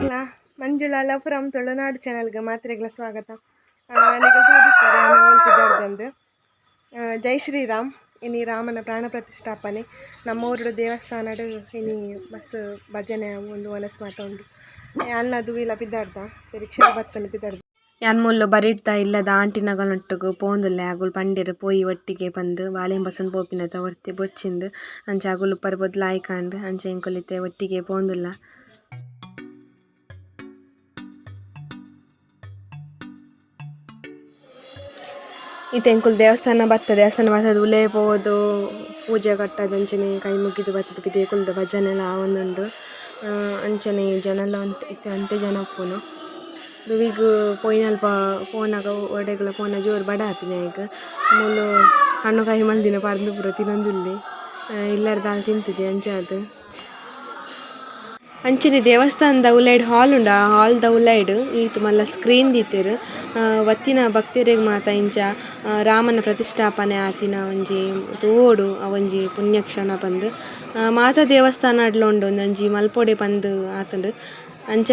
ಮಾತ್ರೆಗ್ಲ Manjula love from Tulunadu ಚಾನಲ್ಗೆ ಮಾತ್ರೆಗಳ ಸ್ವಾಗತ. ಹೋಲ್ತಿದ್ದಾರ್ದಂದು ಜೈ ಶ್ರೀರಾಮ್, ಇನಿ ರಾಮನ ಪ್ರಾಣ ಪ್ರತಿಷ್ಠಾಪನೆ. ನಮ್ಮ ಊರುಡು ದೇವಸ್ಥಾನಡು ಇನಿ ಮಸ್ತ್ ಭಜನೆ ಒಂದು ಮನಸ್ಸು ಮಾತ ಉಂಡು ಅಲ್ಲದು ಇಲ್ಲ ಬಿದ್ದಾಡ್ದ ಪರೀಕ್ಷೆ ಬತ್ತನ್ನು ಬಿದ್ದಾಡ್ದ ಯಾನ್ ಮುಲ್ಲು ಬರಿಡ್ತಾ ಇಲ್ಲದ ಆಂಟಿನಗಳೊಟ್ಟಿಗೆ ಪೋಂದುಲ್ಲೆ ಆಗುಲು ಪಂಡಿರು ಪೋಯಿ ಒಟ್ಟಿಗೆ ಬಂದು ಬಾಲೆಂಬ ಬಸನ್ ಪೋಪಿನದ ಒರ್ತಿ ಬೊರ್ಚಿಂದು ಅಂಚ ಅಗುಲು ಪರ್ ಅಂಚೆ ಅಂಚ ಎಂಕೊಲಿತೆ ಒಟ್ಟಿಗೆ ಪೋಂದುಲ್ಲ. ಈತ ಎಂಕುಲು ದೇವಸ್ಥಾನ ಬತ್ತ ದೇವಸ್ಥಾನ ಬತ್ತದ ಉಲೇ ಪೋದು ಪೂಜೆ ಕಟ್ಟದು, ಅಂಚನೆ, ಕೈ ಮುಗಿದು ಬತ್ತದ ಪಿದೆ ಭಜನೆಲ ಆವೊಂದುಂಡು ಅಂಚನೆ ಜನಲ ಅಂತ, ಇತ್ತೆ ಅಂತೆ ಜನ ಅಪ್ಪುನು ದುವಿಗ್ ಪೊಯ್ನಲ್ಪ ಫೋನಾಗ ಒಡೆಗ್ಲ ಪೋನ ಜೋರು ಬಡ ಆತಿನ ಈಗ. ಮೂಲು ಹಣ್ಣು ಕಾಯಿ ಮಲ್ದಿನ ಪರ್ದು ಪೂರ ತಿನ್ನೊಂದುಲ್ಲೆ ಇಲ್ಲಡ್ದ ತಿಂತುಜಿ ಅಂಚ ಅದು. ಅಂಚನೆ ದೇವಸ್ಥಾನದ ಉಲೈಡ್ ಹಾಲ್ ಉಂಡ. ಆ ದ ಉಲೈಡ್ ಈತ್ ಮಲ್ಲ ಸ್ಕ್ರೀನ್ ದೀತೆರ್ ವತ್ತಿನ ಭಕ್ತರಿಗೆ ಮಾತ ಇಂಚ ರಾಮನ ಪ್ರತಿಷ್ಠಾಪನೆ ಆತಿನ ಒಂಜಿ ತೋಡು ಅವೊಂಜಿ ಪುಣ್ಯಕ್ಷಣ ಪಂದ್. ಮಾತಾ ಮಾತ ದೇವಸ್ಥಾನ ಅಡ್ಲೊಂಡು ಒಂದೊಂಜಿ ಮಲ್ಪೊಡೆ ಪಂದ್ ಆತುಂಡು. ಅಂಚ,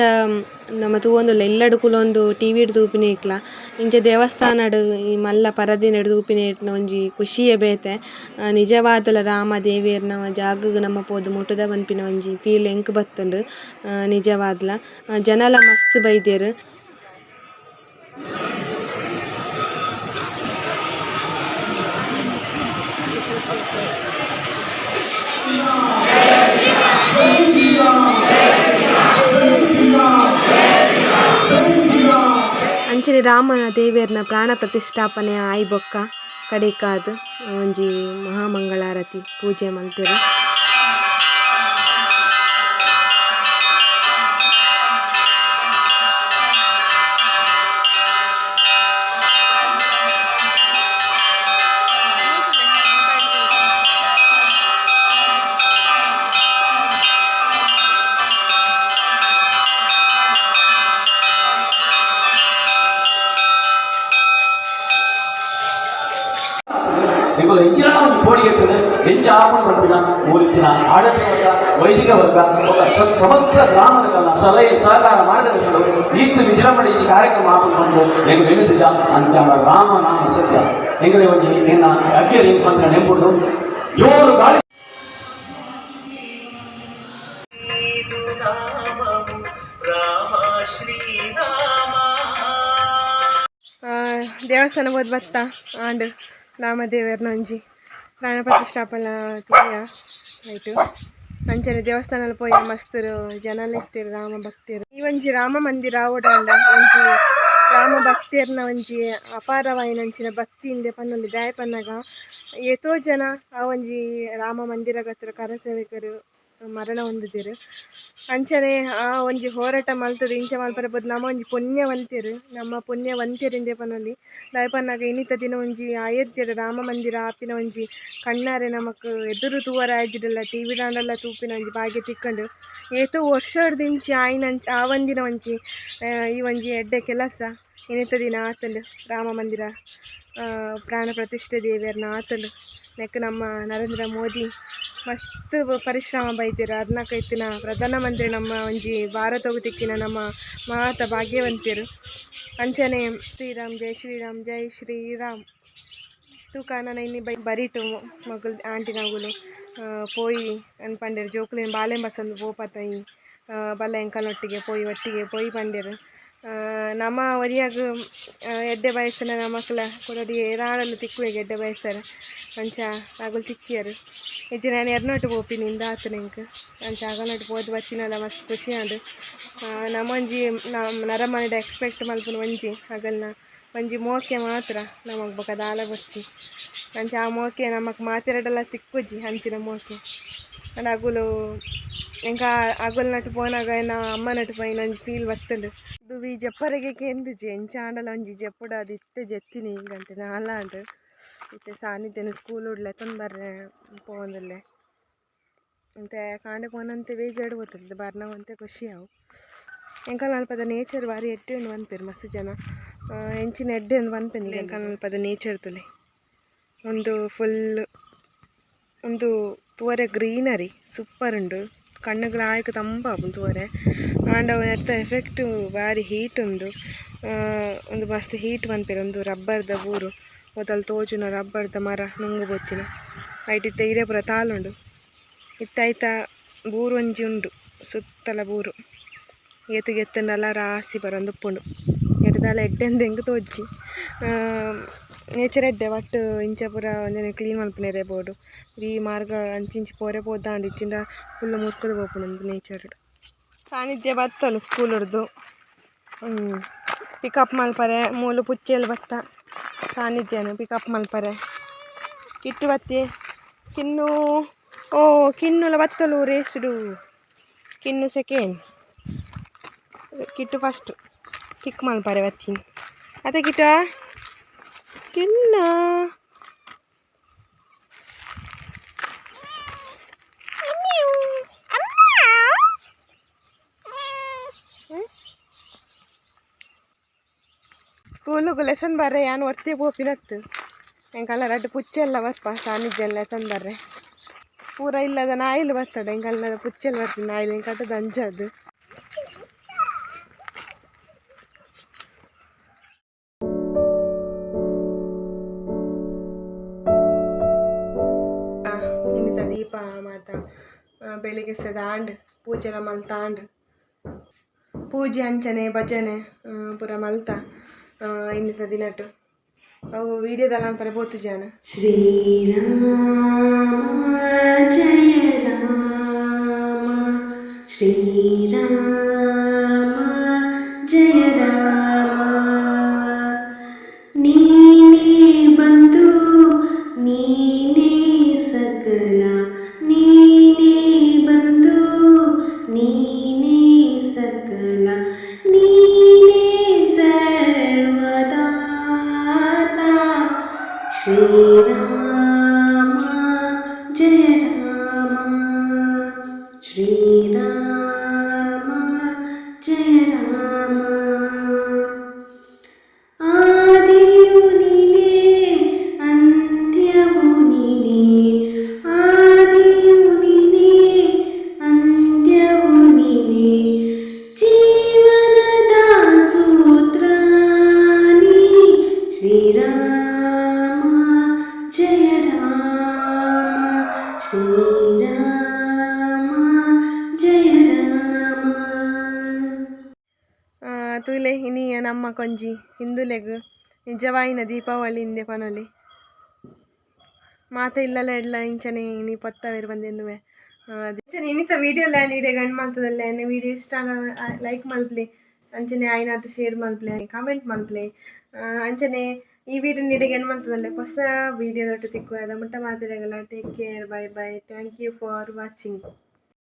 ನಮ್ಮ ತೂವೊಂದುಲ್ಲ ಇಲ್ಲಡು ಕುಲೊಂದು ಟಿ ವಿಡ್ ತೂಪಿನ ಇಕ್ಲ ಇಂಚ ದೇವಸ್ಥಾನಡ್ ಈ ಮಲ್ಲ ಪರದಿನಡ್ ತೂಪಿನ ಇಟ್ನ ಒಂಜಿ ಖುಷಿಯೇ ಬೇತೆ. ನಿಜವಾದಲ ರಾಮ ದೇವಿಯರ್ನ ಜಾಗಗ್ ನಮ್ಮ ಪೋದು ಮುಟ್ಟುದ ಪನ್ಪಿನ ಒಂಜಿ ಫೀಲ್ ಎಂಕ್ ಬತ್ತುಂಡು. ನಿಜವಾದ್ಲ. ಜನಲ ಮಸ್ತ್ ಬೈದೆರ್ ಅಂಚನೆ ರಾಮನ ದೇವಿಯರ್ನ ಪ್ರಾಣ ಪ್ರತಿಷ್ಠಾಪನೆ ಆಯ್ ಬೊಕ್ಕ ಕಡೆಕಾದ್ ಒಂಜಿ ಮಹಾಮಂಗಳಾರತಿ ಪೂಜೆ ಮಲ್ತೆರ್ ವಿಚಾರವನ್ನು ಬರ್ತಿನ ಓದಿಸಿನ ಆಡಳಿತ ವರ್ಗ ವೈದಿಕ ವರ್ಗ ఒక సమస్త గ్రామాల సలహ సహకార మార్గదర్శనం ఈత విజృంభణ ఈ కార్యక్రమ ఆపడంలో నేను వెనుదిజ అంచాడ రామనామ సత్య ఎంగలే ಒಂದು ನಿನ್ನ ಅಜ್ಜರಿ ಅಂತ ನೆಂಬುಡು ಯೋರು ಗಾಳಿ. ದೇವಸ್ಥಾನ ಹೋದ್ ಬತ್ತ ಆಂಡ್ ರಾಮದೇವರ ನಂಜಿ ಪ್ರಾಣ ಸ್ಟಾಪಲ್ಲ ತಿಯ ಆಯ್ತು. ಅಂಚನೆ ದೇವಸ್ಥಾನ ಪೋಯ ಮಸ್ತರು ಜನ ಇತ್ತಿರು ರಾಮ ಭಕ್ತಿಯರು. ಈ ಒಂಜಿ ರಾಮ ಮಂದಿರ ಓಡಾಂಡ ಒಂಜಿ ರಾಮ ಭಕ್ತಿಯರ್ನ ಒಂಜಿ ಅಪಾರವಾಯಿನಂಚಿನ ಭಕ್ತಿಯಿಂದ ಪನ್ನೊಂದು ದಾಯ ಪನ್ನಗ ಎತೋ ಜನ ಆ ಒಂಜಿ ರಾಮ ಮಂದಿರ ಹತ್ರ ಕರಸೇವಕರು ಮರಣ ಹೊಂದಿದ್ದೀರಿ. ಅಂಚನೆ, ಆ ಒಂಜಿ ಹೋರಾಟ ಮಲ್ತದ, ಇಂಚ ಮಲ್ಪರೆ ಬದ್ ನಮ್ಮ ಒಂಜಿ ಪುಣ್ಯವಂತಿರು. ನಮ್ಮ ಪುಣ್ಯವಂತಿರಿಂದೆ ಪನಲ್ಲಿ ದಾಯಪನ್ನಾಗ ಇನ್ನಿತ ದಿನ ಒಂಜಿ ಅಯೋಧ್ಯೆಡ್ ರಾಮ ಮಂದಿರ ಆಪಿನ ಒಂಜಿ ಕಣ್ಣಾರೆ ನಮಕ್ ಎದುರು ತೂವರ ಆಜಿಡಲ್ಲ ಟಿ ವಿ ದಾಂಡಲ್ಲ ತೂಪಿನ ಒಂಜಿ ಭಾಗ್ಯ ತಿಕ್ಕಂಡು. ಏತೋ ವರ್ಷಡ್ದಿಂಚಿ ಆಯ್ನ ಆ ಒಂದಿನ ಒಂಜಿ ಈ ಒಂಜಿ ಎಡ್ಡೆ ಕೆಲಸ. ಇನ್ನಿತ ದಿನ ಆತಲು ರಾಮ ಮಂದಿರ ಪ್ರಾಣ ಪ್ರತಿಷ್ಠೆ ದೇವಿಯರ್ನ ಆತಲು ನೆಕ್ ನಮ್ಮ ನರೇಂದ್ರ ಮೋದಿ ಮಸ್ತ್ ಪರಿಶ್ರಮ ಬೈತಿರ ಅದನ್ನ ಇತ್ತಿನ ಪ್ರಧಾನಮಂತ್ರಿ ನಮ್ಮ ಒಂಜಿ ಭಾರತ ತಿಕ್ಕಿನ ನಮ್ಮ ಮಾತ ಭಾಗ್ಯವಂತಿರು ಅಂಚನೆ ಶ್ರೀರಾಮ್, ಜೈ ಶ್ರೀರಾಮ್ ಜೈ ಶ್ರೀರಾಮ್. ತೂಕ ನಾನು ಇನ್ನಿ ಬೈ ಬರೀಟು ಮಗಳು ಆಂಟಿನಗುಲು ಪೋಯಿ ಅನ್ಪಂಡೇರು ಜೋಕುಲಿನ ಬಾಲೆಂಬಸಂದು ಪೋಪತ್ತೈ ಬಲ್ಲ ಎಂಕಲೊಟ್ಟಿಗೆ ಪೋಯಿ ಒಟ್ಟಿಗೆ ಪೋಯಿ ಪಂಡೇರು ನಮ್ಮ ಒರಿಯಾಗ ಎಡ್ಡೆ ಬಯಸನ ಮಕ್ಕಳ ಕೊಡೋಡಿ ಏರಾಳಲು ತಿಕ್ಕುವೆಗೆ ಎಡ್ಡೆ ಬಯಸರ. ಅಂಚ ಆಗಲು ತಿಕ್ಕಿಯರು. ಇಜ್ಜೆ ನಾನು ಎರ್ನೊಟ್ಟು ಪೋಪಿನಿಂದ ಆತು ನಿಂಗೆ ಅಂಚ ಆಗನೊಟ್ಟು ಪೋದು ಬಚ್ಚಿನಲ್ಲ ಮಸ್ತ್ ಖುಷಿ ಆಂಡು ನಮ್ಮಂಜಿ ನಮ್ಮ ನರಮನೆಡ ಎಕ್ಸ್ಪೆಕ್ಟ್ ಮಲ್ಪನ ಒಂಜಿ ಆಗಲ್ನ ಒಂಜಿ ಮೋಕೆ ಮಾತ್ರ ನಮಗ್ ಬೊಕ ದಾಲ ಬಚ್ಚಿ ಅಂಚ ಆ ಮೋಕೆ ನಮಕ್ ಮಾತಿರಡೆಲ್ಲ ತಿಕ್ಕುಜಿ ಹಂಚಿನ ಮೋಕೆ. ಅಂಡ್ ಅಮ್ಮ ನಟ್ಟು ಪೈನ ಒಂಜಿ ಫೀಲ್ ಬರ್ತುಂಡು. ದುವಿ ಜಪ್ಪರೆಗೆ ಕೆಂದುಜಿ ಎಂಚ ಆಂಡಲ ಒಂಜಿ ಜಪ್ಪುಡ ಅದು ಇತ್ತೆ ಜೆತ್ತಿನಿ ಗಂಟೆ ನಾಲ ಅಂಡ್ ಇತ್ತೆ ಸಾನಿದ್ದೇನೆ ಸ್ಕೂಲ್ ಉಡ್ಲೆ ತೊಂದರೆ ಪೋಂದಲ್ಲೇ ಅಂತೆ ಕಾಂಡೆ ಪೋನಂತೆ ಬೇಜಾಡು ಹೋಗ್ತದೆ ಬರ್ನವಂತೆ ಖುಷಿ ಆವು ಎಂಕಲ್ ಅಲ್ಪದ ನೇಚರ್ ಬಾರಿ ಉಂಡು ಅನ್ಪೇರು ಮಸ್ತ್ ಜನ. ಆ, ಎಂಚಿನ ಎಡ್ಡೆ ಒಂದು ಅನ್ಪೇನಿ ಎಂಕಲ್ ಅಲ್ಪದ ನೇಚರ್ ತುಲೆ. ಒಂದು ಫುಲ್ ಒಂದು ತೂವರೆ ಗ್ರೀನರಿ ಸೂಪರ್ ಉಂಡು. ಕಣ್ಣುಗಳ ಆಯ್ಕೆ ತಂಪ ತೂವರೆ ಆಂಡ ಎತ್ತ ಎಫೆಕ್ಟ್ ಬಾರಿ ಹೀಟ್ ಉಂಡು ಒಂದು ಮಸ್ತ್ ಹೀಟ್ ಮನ್ಪೆರ್ ಒಂದು ರಬ್ಬರ್ದ ಊರು ಮೊದಲು ತೋಜುನ ರಬ್ಬರ್ದ ಮರ ನುಂಗು ಬೊಚ್ಚಿನ ಐಟ್ ಇತ್ತ ಪೂರ ತಾಲುಂಡು ಇತ್ತ ಐತ ಬೂರು ಒಂಜಿ ಉಂಡು ಸುತ್ತಲ ಬೂರು ಏತುಗೆ ಎತ್ತಂಡಲ ರಾಸಿ ಬರೊಂದು ಉಪ್ಪುಂಡು ಎಡ್ದಾಲ ಎಡ್ಡೆಂದು ಹೆಂಗೆ ತೋಜಿ ಬಟ್ ಇಂಚ ಪೂರ ಒಂಜನೆ ಕ್ಲೀನ್ ಮಲ್ಪನೆರೆ ಬೋಡು ಈ ಮಾರ್ಗ ಅಂಚಿಂಚಿ ಪೋರೆ ಪೋದಾಂಡು ಇಚ್ಚಿಂಡ ಫುಲ್ ಮುರ್ಕುದು ಪೋಪುಂಡು ನೇಚರ್ ಸಾನ್ನಿಧ್ಯ ಬತ್ತಲು ಸ್ಕೂಲ್ ಹಿಡ್ದು ಪಿಕಪ್ ಮಲ್ಪರೆ, ಮೂಲು ಪುಚ್ಚೆಲ್ ಬತ್ತ? ಸಾನ್ನಿಧ್ಯನು ಪಿಕಪ್ ಮಲ್ಪರೆ. ಕಿಟ್ಟು ಬತ್ತಿ. ಕಿನ್ನು, ಓ, ಕಿನ್ನುಲ ಬತ್ತಲು ರೇಸ್ಡು Kinnu second Kittu first kick ಮಲ್ಪರೆ ಬತ್ತೀನಿ ಅದೇ ಕಿಟ್ಟ? ಕಿನ್ನ ಸ್ಕೂಲಿಗೆ ಲೆಸನ್ ಬರ್ರೆ, ಯಾನು ಒಡ್ತಿ ಪೋಪಿನತ್ತು ಎಂಕಲ್ಲ ರಡ್ಡು ಪುಚ್ಚೆಲ್ಲ ಬರ್ಪ ಎತ್ತನ್ ಬರ್ರೆ. ಪೂರ ಇಲ್ಲದ ನಾಯಿಲು ಬರ್ತಡೆ ಎಂಕಲ್ಲದ ಪುಚ್ಚೆಲ್ಲ ಬರ್ತದೆ ನಾಯಿಲು ಎಂಕಟ್ಟದ ಅಂಜದು ದೀಪ, ಮಾತ ಬೆಳಿಗ್ಗೆ ಸದಾಂಡ್ ಪೂಜೆಲ ಮಲ್ತಾಂಡ್. ಪೂಜೆ, ಅಂಚನೆ, ಭಜನೆ ಪೂರ ಮಲ್ತ ಇನ್ನಿತ ದಿನಟು ಅವು ವೀಡಿಯೋದಲ್ಲ ಅಂತಾರೆ ಬೋತು ಜನ. ಶ್ರೀರಾಮ. ನೀನೇ ಬಂದು ನೀನೇ ಸಕಲ ನೀನೇ ಸರ್ವದಾತ. ಶ್ರೀರಾಮ ಜಯ ರಾಮ. ಶ್ರೀರಾಮ. ತೂಲೆ ಇನಿಯ ಕೊಂಜಿ, ಹಿಂದುಲೆಗ್ ನಿಜವಾಯಿನ ದೀಪಾವಳಿ ಇಂದೆ ಪನೊಲಿ. ಮಾತ ಇಲ್ಲಲ್ಲ ಎಡ್ಲ ಇಂಚನೆ, ಇನಿ ಪತ್ತವೇರು ಬಂದೆನ್ನುವೆ. ಇಂಚನೆ, ಇನ್ನಿತ ವಿಡಿಯೋ ಲ್ಯಾನ್ ಇಡೆ ಗಂಡು ಮಾತದಲ್ಲ ವಿಡಿಯೋ ಇಷ್ಟ ಲೈಕ್ ಮಲ್ಪ್ಲಿ ಅಂಚನೆ ಆಯ್ನಾತ ಶೇರ್ ಮಲ್ಪ್ಲೆ ಕಾಮೆಂಟ್ ಮಲ್ಪ್ಲೆ ಅಂಚನೆ ಈ ವಿಡಿಯೋ ನೀಡಿ ಗಂಡು ಮಾತದಲ್ಲ, ಹೊಸ ವಿಡಿಯೋ ದೊಡ್ಡ ತಿಕ್ಕುವ. ಅದ ಮುಟ್ಟ take care bye bye thank you for watching